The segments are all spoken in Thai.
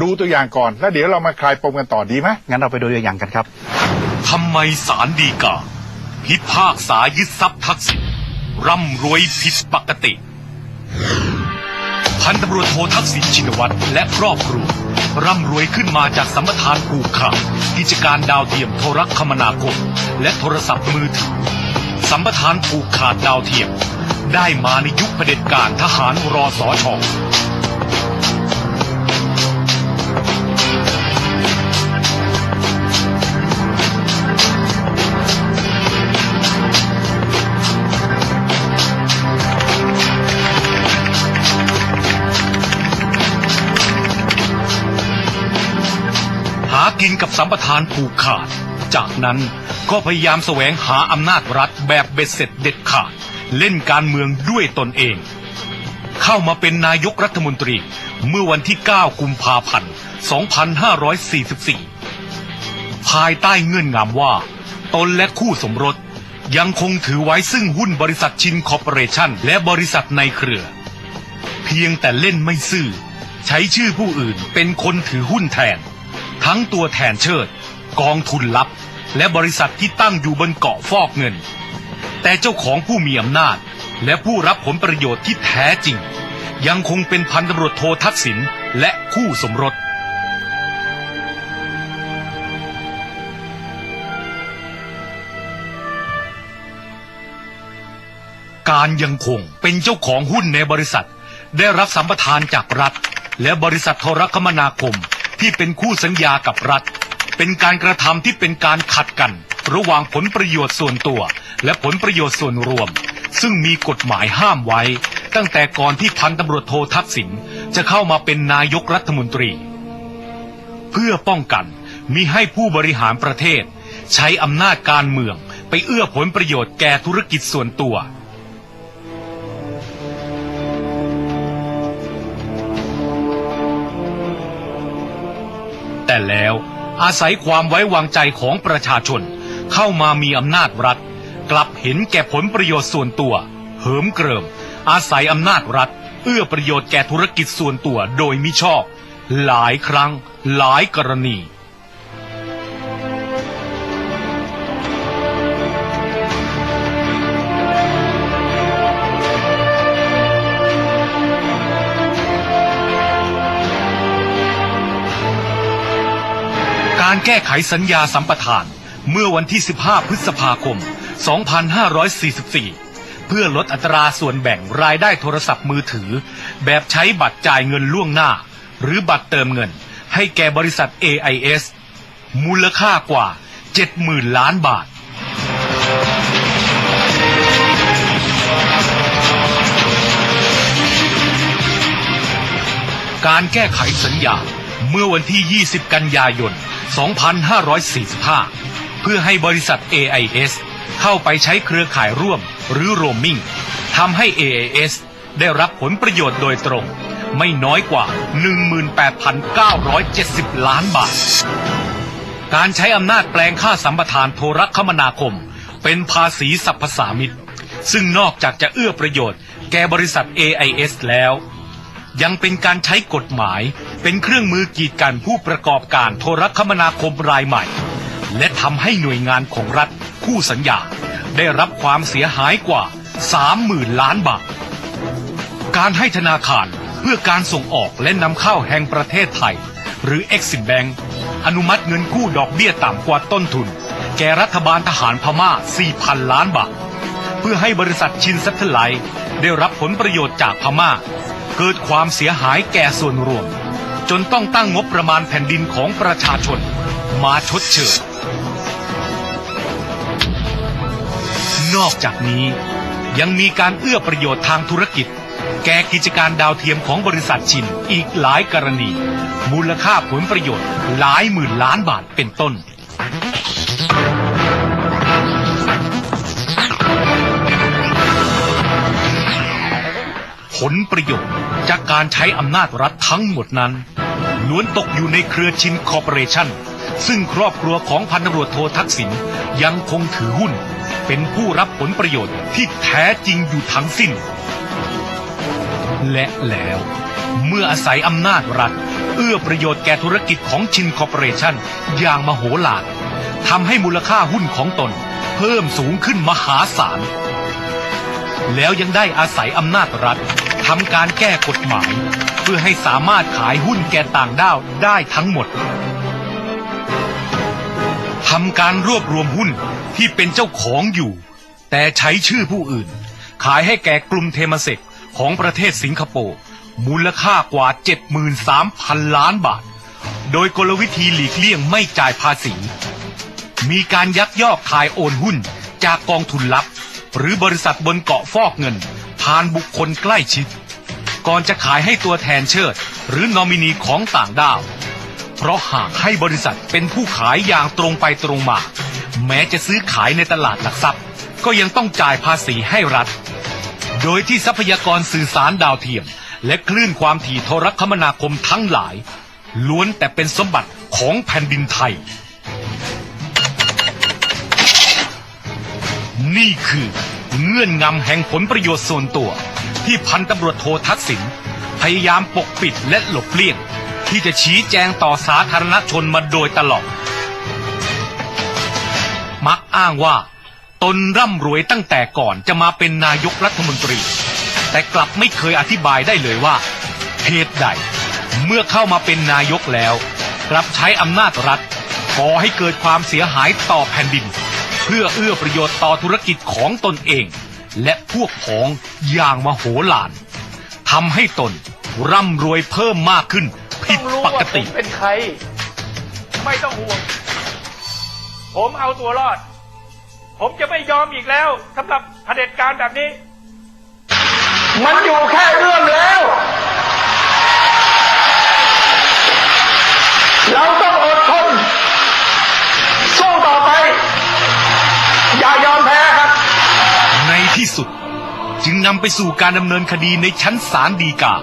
ดูตัวอย่างก่อน แล้วเดี๋ยวเรามาคลายปมกันต่อดีไหมงั้นเราไปดูตัวอย่างกันครับ ทำไมศาลฎีกาพิพากษายึดทรัพย์ทักษิณร่ำรวยผิดปกติ พันตำรวจโททักษิณชินวัตรและครอบครัวร่ำรวยขึ้นมาจากสัมปทานผูกขาดกิจการดาวเทียมโทรคมนาคม และโทรศัพท์มือถือ สัมปทานผูกขาดดาวเทียม ได้มาในยุคเผด็จการทหารรอสอชอ กินกับสัมปทานผูกขาด จากนั้นก็พยายามแสวงหาอำนาจรัฐแบบเบ็ดเสร็จเด็ดขาด เล่นการเมืองด้วยตนเอง เข้ามาเป็นนายกรัฐมนตรีเมื่อวันที่ 9 กุมภาพันธ์ 2544 ภายใต้เงื่อนงำว่า ตนและคู่สมรสยังคงถือไว้ซึ่งหุ้นบริษัทชินคอร์ปอเรชั่นและบริษัทในเครือ เพียงแต่เล่นไม่ซื่อ ใช้ชื่อผู้อื่นเป็นคนถือหุ้นแทน ทั้งตัวแทนเชิด กองทุนลับ และบริษัทที่ตั้งอยู่บนเกาะฟอกเงิน แต่เจ้าของผู้มีอำนาจ และผู้รับผลประโยชน์ที่แท้จริง ยังคงเป็นพันตำรวจโททักษิณและคู่สมรสการยังคงเป็นเจ้าของหุ้นในบริษัท ได้รับสัมปทานจากรัฐ และบริษัทโทรคมนาคม ที่เป็นคู่สัญญากับรัฐ เป็นการกระทำที่เป็นการขัดกัน ระหว่างผลประโยชน์ส่วนตัว และผลประโยชน์ส่วนรวม ซึ่งมีกฎหมายห้ามไว้ ตั้งแต่ก่อนที่พันตำรวจโททักษิณจะเข้ามาเป็นนายกรัฐมนตรี เพื่อป้องกันมิให้ผู้บริหารประเทศ ใช้อำนาจการเมืองไปเอื้อผลประโยชน์แก่ธุรกิจส่วนตัว แต่แล้ว อาศัยความไว้วางใจของประชาชน เข้ามามีอำนาจรัฐ กลับเห็นแก่ผลประโยชน์ส่วนตัว เหิมเกริม อาศัยอำนาจรัฐ เอื้อประโยชน์แก่ธุรกิจส่วนตัวโดยมิชอบ หลายครั้งหลายกรณี การแก้ไขสัญญาสัมปทาน เมื่อวันที่ 15 พฤษภาคม 2544 เพื่อลดอัตราส่วนแบ่งรายได้โทรศัพท์มือถือ แบบใช้บัตรจ่ายเงินล่วงหน้า หรือบัตรเติมเงิน ให้แก่บริษัท AIS มูลค่ากว่า 70,000 ล้านบาทการแก้ไขสัญญา เมื่อวันที่ 20 กันยายน 2545 เพื่อให้บริษัท AIS เข้าไปใช้เครือข่ายร่วมหรือโรมมิ่งทำให้ AIS ได้รับผลประโยชน์โดยตรง ไม่น้อยกว่า 18,970 ล้านบาท การใช้อำนาจแปลงค่าสัมปทานโทรคมนาคม เป็นภาษีสรรพสามิตซึ่งนอกจากจะเอื้อประโยชน์แก่บริษัท AIS แล้ว ยังเป็นการใช้กฎหมาย เป็นเครื่องมือกีดกันผู้ประกอบการโทรคมนาคมรายใหม่ และทำให้หน่วยงานของรัฐคู่สัญญา ได้รับความเสียหายกว่า 30,000 ล้านบาท การให้ธนาคารเพื่อการส่งออกและนำเข้าแห่งประเทศไทย หรือ Exim Bank อนุมัติเงินกู้ดอกเบี้ยต่ำกว่าต้นทุน แก่รัฐบาลทหารพม่า 4,000 ล้านบาท เพื่อให้บริษัทชินซัตเทไลได้รับผลประโยชน์จากพม่า เกิดความเสียหายแก่ส่วนรวม จนต้องตั้งงบประมาณแผ่นดินของประชาชน มาชดเชยนอกจากนี้ยังมีการเอื้อประโยชน์ทางธุรกิจ แก่กิจการดาวเทียมของบริษัทชินอีกหลายกรณี มูลค่าผลประโยชน์หลายหมื่นล้านบาทเป็นต้น ผลประโยชน์จากการใช้อำนาจรัฐทั้งหมดนั้นล้วนตกอยู่ในเครือชินคอร์ปอเรชั่น ซึ่งครอบครัวของพันตำรวจโททักษิณยังคงถือหุ้น เป็นผู้รับผลประโยชน์ที่แท้จริงอยู่ทั้งสิ้น และแล้วเมื่ออาศัยอำนาจรัฐ เอื้อประโยชน์แก่ธุรกิจของชินคอร์ปอเรชั่นอย่างมโหฬารทำให้มูลค่าหุ้นของตน เพิ่มสูงขึ้นมหาศาล แล้วยังได้อาศัยอำนาจรัฐ ทำการแก้กฎหมาย เพื่อให้สามารถขายหุ้นแก่ต่างด้าวได้ทั้งหมดทำการรวบรวมหุ้นที่เป็นเจ้าของอยู่ แต่ใช้ชื่อผู้อื่น ขายให้แก่กลุ่มเทมเซกของประเทศสิงคโปร์มูลค่ากว่า 73,000 ล้านบาท โดยกลวิธีหลีกเลี่ยงไม่จ่ายภาษี มีการยักยอกถ่ายโอนหุ้นจากกองทุนลับ หรือบริษัทบนเกาะฟอกเงิน ผ่านบุคคลใกล้ชิด ก่อนจะขายให้ตัวแทนเชิด หรือนอมินีของต่างด้าว เพราะหากให้บริษัทเป็นผู้ขายอย่างตรงไปตรงมา แม้จะซื้อขายในตลาดหลักทรัพย์ ก็ยังต้องจ่ายภาษีให้รัฐ โดยที่ทรัพยากรสื่อสารดาวเทียม และคลื่นความถี่โทรคมนาคมทั้งหลาย ล้วนแต่เป็นสมบัติของแผ่นดินไทย นี่คือ เงื่อนงำแห่งผลประโยชน์ส่วนตัว ที่พันตำรวจโททักษิณพยายามปกปิดและหลบเลี่ยง ที่จะชี้แจงต่อสาธารณชนมาโดยตลอด มักอ้างว่า ตนร่ำรวยตั้งแต่ก่อนจะมาเป็นนายกรัฐมนตรี แต่กลับไม่เคยอธิบายได้เลยว่าเหตุใด เมื่อเข้ามาเป็นนายกแล้ว กลับใช้อำนาจรัฐก่อให้เกิดความเสียหายต่อแผ่นดิน พื่อเอื้อประโยชน์ต่อธุรกิจของตนเอง และพวกพ้องอย่างมโหฬารทำให้ตนร่ำรวยเพิ่มมากขึ้นผิดต้องรู้ปว่ากติผมเป็นใคร ไม่ต้องห่วง ผมเอาตัวรอด ผมจะไม่ยอมอีกแล้วสำหรับเผด็จการแบบนี้ มันอยู่แค่เรื่องแล้ว นำไปสู่การดำเนินคดีในชั้นศาลฎีกา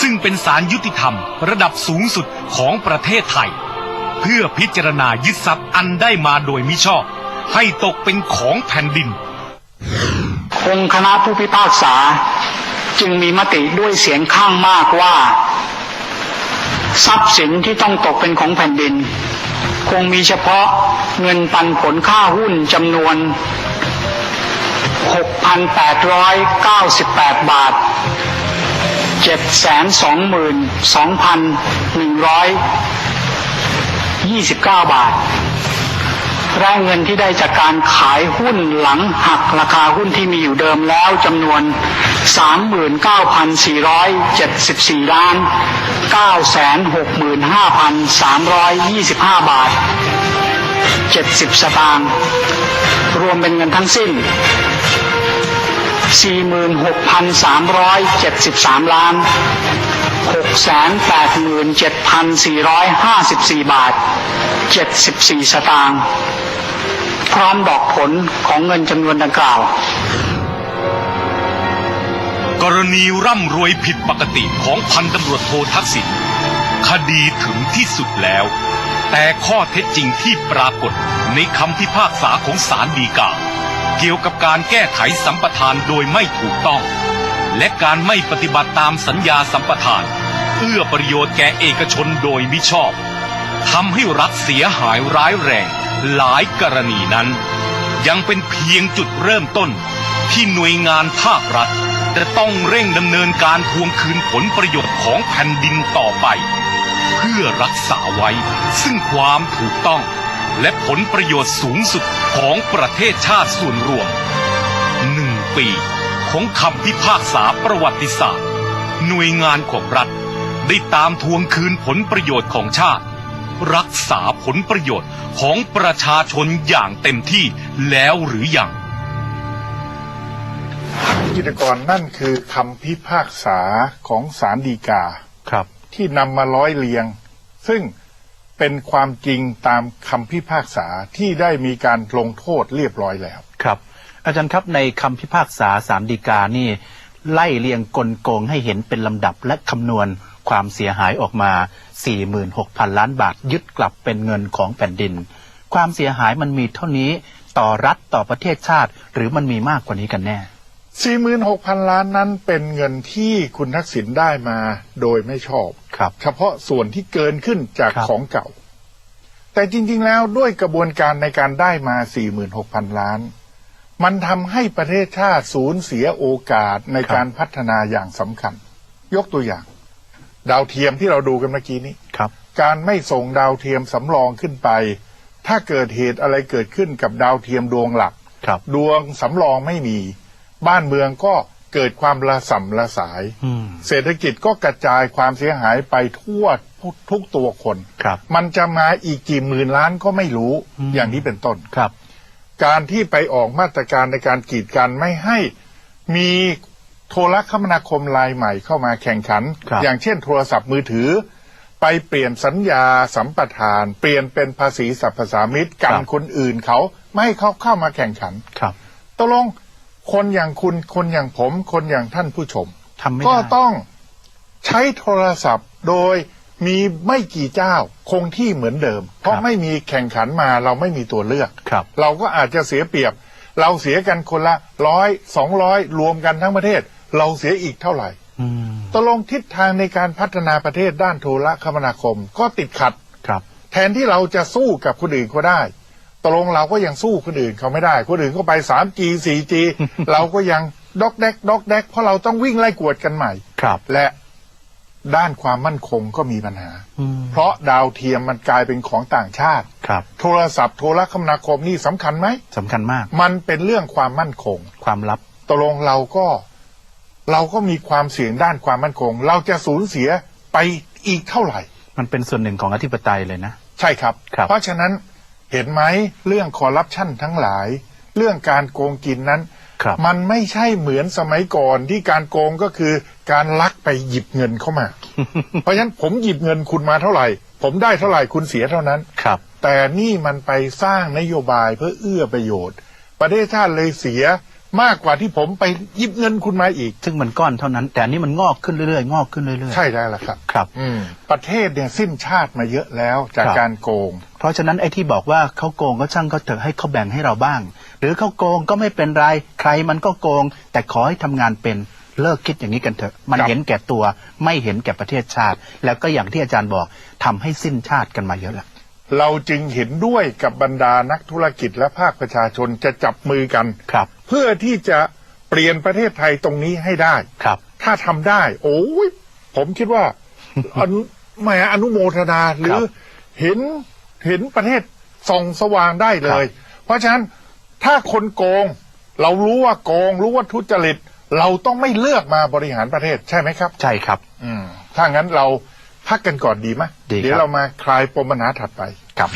ซึ่งเป็นศาลยุติธรรม ระดับสูงสุดของประเทศไทย เพื่อพิจารณายึดทรัพย์อันได้มาโดยมิชอบ ให้ตกเป็นของแผ่นดิน องค์คณะผู้พิพากษาจึงมีมติด้วยเสียงข้างมากว่า ทรัพย์สินที่ต้องตกเป็นของแผ่นดิน คงมีเฉพาะเงินปันผลค่าหุ้นจำนวน 6,898 บาท 722,129 บาทและเงินที่ได้จากการขายหุ้นหลังหักราคาหุ้นที่มีอยู่เดิมแล้วจำนวน 39,474 ล้าน 965,325 บาท 70 สตางค์รวมเป็นเงินทั้งสิ้น 46,373 ล้าน 687,454 บาท 74 สตางค์พร้อมดอกผลของเงินจำนวนดังกล่าว กรณีร่ำรวยผิดปกติของพันตำรวจโททักษิณคดีถึงที่สุดแล้ว แต่ข้อเท็จจริงที่ปรากฏในคำพิพากษาของศาลฎีกา เกี่ยวกับการแก้ไขสัมปทานโดยไม่ถูกต้อง และการไม่ปฏิบัติตามสัญญาสัมปทาน เอื้อประโยชน์แก่เอกชนโดยมิชอบทำให้รัฐเสียหายร้ายแรงหลายกรณีนั้น ยังเป็นเพียงจุดเริ่มต้น ที่หน่วยงานภาครัฐจะต้องเร่งดำเนินการทวงคืนผลประโยชน์ของแผ่นดินต่อไป เพื่อรักษาไว้ซึ่งความถูกต้อง และผลประโยชน์สูงสุดของประเทศชาติส่วนรวมหนึ่งปีของคำพิพากษาประวัติศาสตร์ หน่วยงานของรัฐ ได้ตามทวงคืนผลประโยชน์ของชาติ รักษาผลประโยชน์ของประชาชนอย่างเต็มที่แล้วหรือยังกิจกรนั่นคือคำพิพากษาของศาลฎีกาครับ ที่นำมาร้อยเรียง ซึ่ง เป็นความจริงตามคำพิพากษาที่ได้มีการลงโทษเรียบร้อยแล้ว ครับ อาจารย์ครับในคำพิพากษาสารดีกานี่ ไล่เรียงกลโกงให้เห็นเป็นลำดับและคำนวณความเสียหายออกมา 46,000 ล้านบาทยึดกลับเป็นเงินของแผ่นดิน ความเสียหายมันมีเท่านี้ต่อรัฐต่อประเทศชาติ หรือมันมีมากกว่านี้กันแน่ 46,000 ล้านนั้นเป็นเงินที่คุณทักษิณได้มาโดยไม่ชอบ ครับ เฉพาะส่วนที่เกินขึ้นจากครับ ของเก่า แต่จริง ๆ แล้วด้วยกระบวนการในการได้มา 46,000 ล้าน มันทำให้ประเทศชาติสูญเสียโอกาสในการพัฒนาอย่างสำคัญ ยกตัวอย่าง ดาวเทียมที่เราดูกันเมื่อกี้นี้ ครับ การไม่ส่งดาวเทียมสำรองขึ้นไป ถ้าเกิดเหตุอะไรเกิดขึ้นกับดาวเทียมดวงหลัก ครับ ดวงสำรองไม่มี บ้านเมืองก็เกิดความระส่ำระสาย อืม เศรษฐกิจก็กระจายความเสียหายไปทั่วทุกตัวคน ครับ มันจะมาอีกกี่หมื่นล้านก็ไม่รู้อืม อย่างนี้เป็นต้น ครับ การที่ไปออกมาตรการในการกีดกันไม่ให้มีโทรคมนาคมรายใหม่เข้ามาแข่งขัน ครับ อย่างเช่นโทรศัพท์มือถือ ไปเปลี่ยนสัญญาสัมปทาน เปลี่ยนเป็นภาษีสรรพสามิตกันคนอื่นเขาไม่ให้เขาเข้ามาแข่งขัน ครับ ตกลง คนอย่างคุณคนอย่างผม คนอย่างท่านผู้ชม ทำไม่ก็ได้ต้องใช้โทรศัพท์โดยมีไม่กี่เจ้าคงที่เหมือนเดิม เพราะไม่มีแข่งขันมาเราไม่มีตัวเลือก ครับ เราก็อาจจะเสียเปรียบ เราเสียกันคนละร้อยสองร้อยรวมกันทั้งประเทศ เราเสียอีกเท่าไหร่ อืมตกลงทิศทางในการพัฒนาประเทศด้านโทรคมนาคม ก็ติดขัด ครับ แทนที่เราจะสู้กับคนอื่นก็ได้ ตกลงเราก็ยังสู้คนอื่นเขาไม่ได้คนอื่นก็ไป 3G 4G เราก็ยังดอกแดกดอกแดกเพราะเราต้องวิ่งไล่กวดกันใหม่ ครับ และด้านความมั่นคงก็มีปัญหาอืมเพราะดาวเทียมมันกลายเป็นของต่างชาติ ครับ โทรศัพท์โทรคมนาคมนี่สำคัญไหมสำคัญมาก มันเป็นเรื่องความมั่นคง ความลับตกลงเราก็ เราก็มีความเสี่ยงด้านความมั่นคง เราจะสูญเสียไปอีกเท่าไหร่ มันเป็นส่วนหนึ่งของอธิปไตยเลยนะ ใช่ครับ ครับ เพราะฉะนั้น เห็นไหมเรื่องคอร์รัปชันทั้งหลาย เรื่องการโกงกินนั้นครับมันไม่ใช่เหมือนสมัยก่อนที่การโกงก็คือการลักไปหยิบเงินเข้ามา เพราะฉะนั้นผมหยิบเงินคุณมาเท่าไหร่ ผมได้เท่าไหร่คุณเสียเท่านั้นครับ แต่นี่มันไปสร้างนโยบายเพื่อเอื้อประโยชน์ ประเทศชาติเลยเสีย มากกว่าที่ผมไปหยิบเงินคุณมาอีก ซึ่งมันก้อนเท่านั้น แต่อันนี้มันงอกขึ้นเรื่อยๆงอกขึ้นเรื่อยๆใช่แล้วล่ะครับ ครับ อืม ประเทศเนี่ยสิ้นชาติมาเยอะแล้วจากครับ การโกง เพราะฉะนั้นไอ้ที่บอกว่าเขาโกงก็ช่างเขาเถอะให้เขาแบ่งให้เราบ้าง หรือเขาโกงก็ไม่เป็นไรใครมันก็โกง แต่ขอให้ทำงานเป็นเลิกคิดอย่างนี้กันเถอะมันครับ เห็นแก่ตัวไม่เห็นแก่ประเทศชาติ แล้วก็อย่างที่อาจารย์บอกทำให้สิ้นชาติกันมาเยอะแล้ว เราจึงเห็นด้วยกับบรรดานักธุรกิจและภาคประชาชนจะจับมือกัน ครับเพื่อที่จะเปลี่ยนประเทศไทยตรงนี้ให้ได้ ครับ ถ้าทำได้ โอ้ยผมคิดว่าอนุแหมอนุโมทนาหรือเห็นเห็นประเทศส่องสว่างได้เลย เพราะฉะนั้นถ้าคนโกง เรารู้ว่าโกง รู้ว่าทุจริต เราต้องไม่เลือกมาบริหารประเทศใช่ไหมครับ ใช่ครับ อืมถ้างั้นเราพักกันก่อนดีไหมดีครับ เดี๋ยวเรามาคลายปมปัญหาถัดไป ครับ